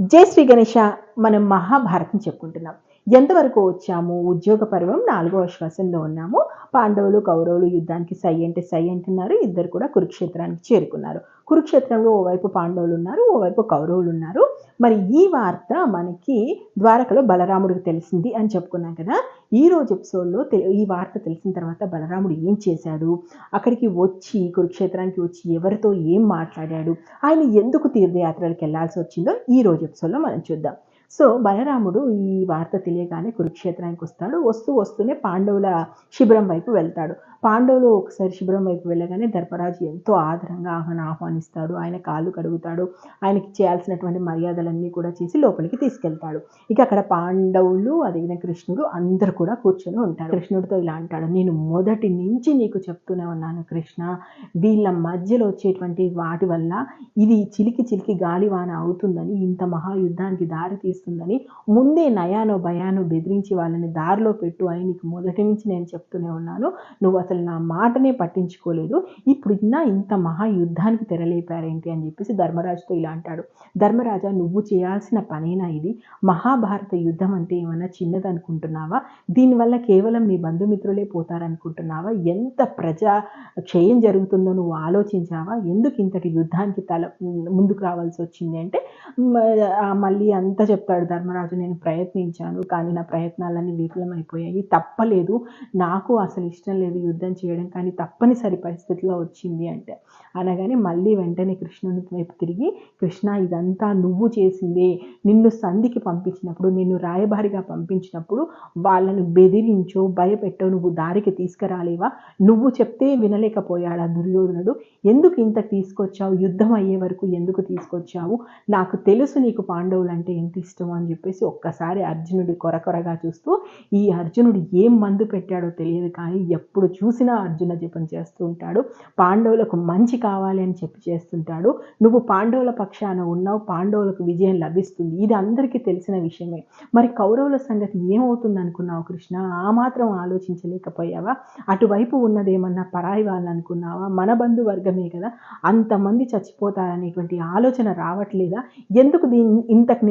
జై శ్రీ గణేష మనం మహాభారతం చెప్పుకుంటున్నాం. ఎంతవరకు వచ్చాము? ఉద్యోగ పర్వం నాలుగో శ్వాసంలో ఉన్నాము. పాండవులు కౌరవులు యుద్ధానికి సై అంటే సై అంటున్నారు. ఇద్దరు కూడా కురుక్షేత్రానికి చేరుకున్నారు. కురుక్షేత్రంలో ఓవైపు పాండవులు ఉన్నారు ఓవైపు కౌరవులు ఉన్నారు. మరి ఈ వార్త మనకి ద్వారకలో బలరాముడికి తెలిసింది అని చెప్పుకున్నాం కదా. ఈ రోజు ఎపిసోడ్లో తె- ఈ వార్త తెలిసిన తర్వాత బలరాముడు ఏం చేశాడు? అక్కడికి వచ్చి కురుక్షేత్రానికి వచ్చి ఎవరితో ఏం మాట్లాడాడు? ఆయన ఎందుకు తీర్థయాత్రలకు వెళ్ళాల్సి వచ్చిందో ఈ రోజు ఎపిసోడ్లో మనం చూద్దాం. సో బలరాముడు ఈ వార్త తెలియగానే కురుక్షేత్రానికి వస్తాడు. వస్తూ వస్తూనే పాండవుల శిబిరం వైపు వెళ్తాడు. పాండవులు ఒకసారి శిబిరం వైపు వెళ్ళగానే ధర్మరాజు ఎంతో ఆదరంగా ఆహ్వాన ఆహ్వానిస్తాడు. ఆయన కాళ్ళు కడుగుతాడు. ఆయనకి చేయాల్సినటువంటి మర్యాదలన్నీ కూడా చేసి లోపలికి తీసుకెళ్తాడు. ఇక అక్కడ పాండవులు అదేవిధంగా కృష్ణుడు అందరు కూడా కూర్చొని ఉంటారు. కృష్ణుడితో ఇలా అంటాడు. నేను మొదటి నుంచి నీకు చెప్తూనే ఉన్నాను కృష్ణ. వీళ్ళ మధ్యలో వచ్చేటువంటి వాటి వల్ల ఇది చిలికి చిలికి గాలివాన అవుతుందని ఇంత మహాయుద్ధానికి దారి తీస్తుందని ముందే నయానో భయానో బెదిరించి వాళ్ళని దారిలో పెట్టు అని నీకు మొదటి నుంచి నేను చెప్తూనే ఉన్నాను. నువ్వు అసలు నా మాటనే పట్టించుకోలేదు. ఇప్పుడు ఇన్నా ఇంత మహాయుద్ధానికి తెరలేపారేంటి అని చెప్పేసి ధర్మరాజుతో ఇలా అంటాడు. ధర్మరాజా నువ్వు చేయాల్సిన పనేనా ఇది? మహాభారత యుద్ధం అంటే ఏమైనా చిన్నదనుకుంటున్నావా? దీనివల్ల కేవలం నీ బంధుమిత్రులే పోతారనుకుంటున్నావా? ఎంత ప్రజా క్షయం జరుగుతుందో నువ్వు ఆలోచించావా? ఎందుకు ఇంతటి యుద్ధానికి తల ముందుకు రావాల్సి వచ్చింది అంటే మ- ఆ మళ్ళీ అంతా చెప్పాడు ధర్మరాజు నేను ప్రయత్నించాను కానీ నా ప్రయత్నాలన్నీ విఫలమైపోయాయి. తప్పలేదు. నాకు అసలు ఇష్టం లేదు యుద్ధం చేయడం కానీ తప్పనిసరి పరిస్థితిలో వచ్చింది అంటే. అనగానే మళ్ళీ వెంటనే కృష్ణుని వైపు తిరిగి కృష్ణ ఇదంతా నువ్వు చేసిందే. నిన్ను సంధికి పంపించినప్పుడు నిన్ను రాయబారిగా పంపించినప్పుడు వాళ్ళను బెదిరించో భయపెట్టో నువ్వు దారికి తీసుకురాలేవా? నువ్వు చెప్తే వినలేకపోయాడా దుర్యోధనుడు? ఎందుకు ఇంత తీసుకొచ్చావు? యుద్ధం అయ్యే వరకు ఎందుకు తీసుకొచ్చావు? నాకు తెలుసు నీకు పాండవులు అంటే ఎంత ఇష్టం అని చెప్పేసి ఒక్కసారి అర్జునుడి కొరకొరగా చూస్తూ ఈ అర్జునుడు ఏం మందు పెట్టాడో తెలియదు కానీ ఎప్పుడు చూసినా అర్జున జపం చేస్తూ ఉంటాడు. పాండవులకు మంచి కావాలి అని చెప్పి చేస్తుంటాడు. నువ్వు పాండవుల పక్షాన ఉన్నావు పాండవులకు విజయం లభిస్తుంది. ఇది అందరికీ తెలిసిన విషయమే. మరి కౌరవుల సంగతి ఏమవుతుంది అనుకున్నావు కృష్ణ? ఆ మాత్రం ఆలోచించలేకపోయావా? అటువైపు ఉన్నదేమన్నా పరాయి వాళ్ళు అనుకున్నావా? మన బంధువర్గమే కదా. అంతమంది చచ్చిపోతారనేటువంటి ఆలోచన రావట్లేదా? ఎందుకు దీన్ని ఇంతకు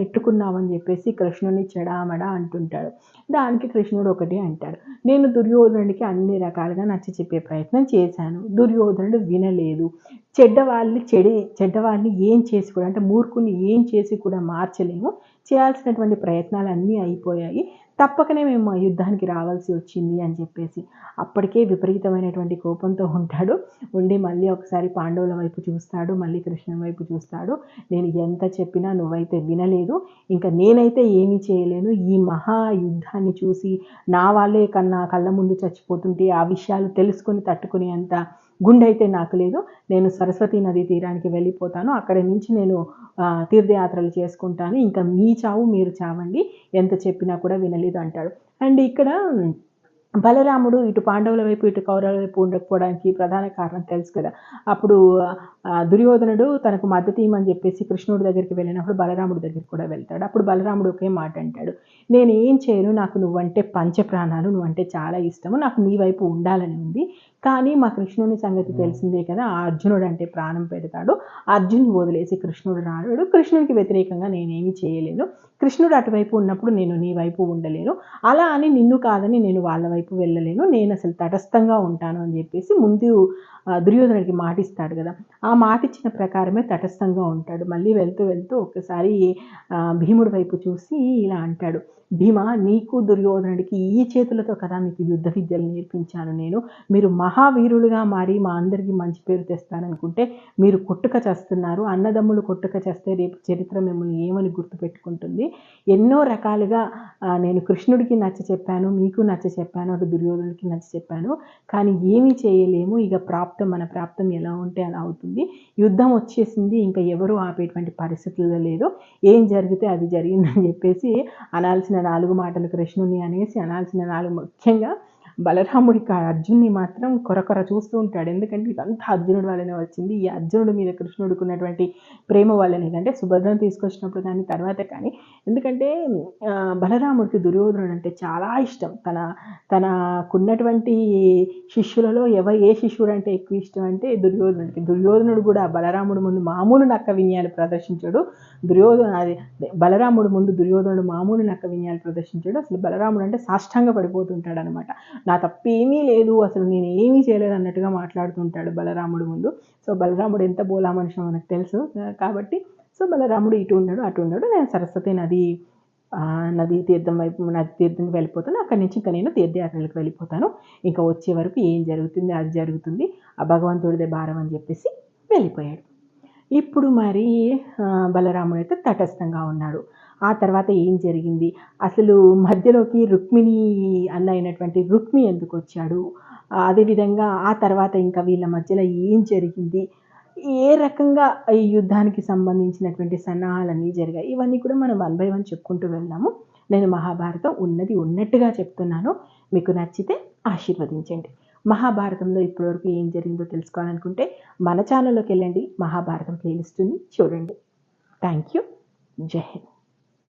అని చెప్పేసి కృష్ణుని చెడామడా అంటుంటాడు. దానికి కృష్ణుడు ఒకటి అంటాడు. నేను దుర్యోధనుడికి అన్ని రకాలుగా నచ్చ చెప్పే ప్రయత్నం చేశాను. దుర్యోధనుడు వినలేదు. చెడ్డవాళ్ళని చెడి చెడ్డవాళ్ళని ఏం చేసి కూడా అంటే మూర్ఖుని ఏం చేసి కూడా మార్చలేము. చేయాల్సినటువంటి ప్రయత్నాలు అన్నీ అయిపోయాయి. తప్పకనే మేము ఆ యుద్ధానికి రావాల్సి వచ్చింది అని చెప్పేసి అప్పటికే విపరీతమైనటువంటి కోపంతో ఉంటాడు. ఉండి మళ్ళీ ఒకసారి పాండవుల వైపు చూస్తాడు మళ్ళీ కృష్ణుని వైపు చూస్తాడు. నేను ఎంత చెప్పినా నువ్వైతే వినలేదు. ఇంకా నేనైతే ఏమీ చేయలేను. ఈ మహా యుద్ధాన్ని చూసి నా వాళ్ళే కన్నా కళ్ళ ముందు చచ్చిపోతుంటే ఆ విషయాలు తెలుసుకొని తట్టుకునే అంత గుండె అయితే నాకు లేదు. నేను సరస్వతి నదీ తీరానికి వెళ్ళిపోతాను. అక్కడి నుంచి నేను తీర్థయాత్రలు చేసుకుంటాను. ఇంకా మీ చావు మీరు చావండి. ఎంత చెప్పినా కూడా వినలేదు అంటాడు. అండ్ ఇక్కడ బలరాముడు ఇటు పాండవుల వైపు ఇటు కౌరవుల వైపు ఉండకపోవడానికి ప్రధాన కారణం తెలుసు కదా. అప్పుడు దుర్యోధనుడు తనకు మద్దతు ఇవ్వమని చెప్పేసి కృష్ణుడి దగ్గరికి వెళ్ళినప్పుడు బలరాముడి దగ్గరికి కూడా వెళ్తాడు. అప్పుడు బలరాముడు ఒకే మాట అంటాడు. నేను ఏం చేయను నాకు నువ్వంటే పంచప్రాణాలు నువ్వంటే చాలా ఇష్టము నాకు నీ వైపు ఉండాలని ఉంది. కానీ మా కృష్ణుని సంగతి తెలిసిందే కదా అర్జునుడు అంటే ప్రాణం పెడతాడు. అర్జునుని వదిలేసి కృష్ణుడు రాడు. కృష్ణుడికి వ్యతిరేకంగా నేనేమి చేయలేను. కృష్ణుడు అటువైపు ఉన్నప్పుడు నేను నీ వైపు ఉండలేను. అలా అని నిన్ను కాదని నేను వాళ్ళ వైపు వెళ్ళలేను. నేను అసలు తటస్థంగా ఉంటాను అని చెప్పేసి ముందు దుర్యోధనుడికి మాట ఇస్తాడు కదా. ఆ మాట ఇచ్చిన ప్రకారమే తటస్థంగా ఉంటాడు. మళ్ళీ వెళ్తూ వెళ్తూ ఒక్కసారి భీముడి వైపు చూసి ఇలా అంటాడు. భీమ నీకు దుర్యోధనుడికి ఈ చేతులతో కదా మీకు యుద్ధ విద్యలు నేర్పించాను నేను. మీరు మహావీరులుగా మారి మా అందరికీ మంచి పేరు తెస్తారనుకుంటే మీరు కొట్టుక చేస్తున్నారు. అన్నదమ్ములు కొట్టుక చేస్తే రేపు చరిత్ర మిమ్మల్ని ఏమని గుర్తుపెట్టుకుంటుంది? ఎన్నో రకాలుగా నేను కృష్ణుడికి నచ్చ చెప్పాను మీకు నచ్చ చెప్పాను అటు దుర్యోధనుడికి నచ్చ చెప్పాను. కానీ ఏమీ చేయలేము. ఇక ప్రాప్ మన ప్రాప్తం ఎలా ఉంటే అలా అవుతుంది. యుద్ధం వచ్చేసింది ఇంకా ఎవరు ఆపేటువంటి పరిస్థితుల్లో లేదు ఏం జరిగితే అది జరిగిందని చెప్పేసి అనాల్సిన నాలుగు మాటలు కృష్ణుని అనేసి అనాల్సిన నాలుగు ముఖ్యంగా బలరాముడికి అర్జున్ని మాత్రం కొరకొర చూస్తూ ఉంటాడు. ఎందుకంటే ఇదంతా అర్జునుడి వల్లనే వచ్చింది. ఈ అర్జునుడి మీద కృష్ణుడికి ఉన్నటువంటి ప్రేమ వల్లనే. అంటే సుభద్రను తీసుకొచ్చినప్పుడు కానీ తర్వాత కానీ. ఎందుకంటే బలరాముడికి దుర్యోధనుడు అంటే చాలా ఇష్టం. తన తనకున్నటువంటి శిష్యులలో ఎవ ఏ శిష్యుడు అంటే ఎక్కువ ఇష్టం అంటే దుర్యోధనుడికి. దుర్యోధనుడు కూడా బలరాముడు ముందు మామూలు నక్క విన్యాలు ప్రదర్శించాడు. దుర్యోధన అది బలరాముడు ముందు దుర్యోధనుడు మామూలు నక్క విన్యాలు ప్రదర్శించాడు. అసలు బలరాముడు అంటే సాష్టాంగ పడిపోతుంటాడు అనమాట నా తప్పేమీ లేదు అసలు నేను ఏమీ చేయలేదు అన్నట్టుగా మాట్లాడుతుంటాడు బలరాముడు ముందు. సో బలరాముడు ఎంత బోలా మనిషి మనకు తెలుసు. కాబట్టి సో బలరాముడు ఇటు ఉన్నాడు అటు ఉన్నాడు. నేను సరస్వతి నది నది తీర్థం వైపు నది తీర్థంకి వెళ్ళిపోతాను. అక్కడి నుంచి ఇంకా నేను తీర్థయాత్రలకు వెళ్ళిపోతాను. ఇంకా వచ్చే వరకు ఏం జరుగుతుంది అది జరుగుతుంది. ఆ భగవంతుడిదే భారం అని చెప్పేసి వెళ్ళిపోయాడు. ఇప్పుడు మరి బలరాముడు అయితే తటస్థంగా ఉన్నాడు. ఆ తర్వాత ఏం జరిగింది? అసలు మధ్యలోకి రుక్మిణి అన్న అయినటువంటి రుక్మి ఎందుకు వచ్చాడు? అదేవిధంగా ఆ తర్వాత ఇంకా వీళ్ళ మధ్యలో ఏం జరిగింది? ఏ రకంగా ఈ యుద్ధానికి సంబంధించినటువంటి సన్నాహాలన్నీ జరిగాయి? ఇవన్నీ కూడా మనం వన్ బై వన్ చెప్పుకుంటూ వెళ్దాము. నేను మహాభారతం ఉన్నది ఉన్నట్టుగా చెప్తున్నాను. మీకు నచ్చితే ఆశీర్వదించండి. మహాభారతంలో ఇప్పటివరకు ఏం జరిగిందో తెలుసుకోవాలనుకుంటే మన ఛానల్లోకి వెళ్ళండి. మహాభారతం ప్లేలిస్ట్ ఉంది చూడండి. Thank you. జై హింద్.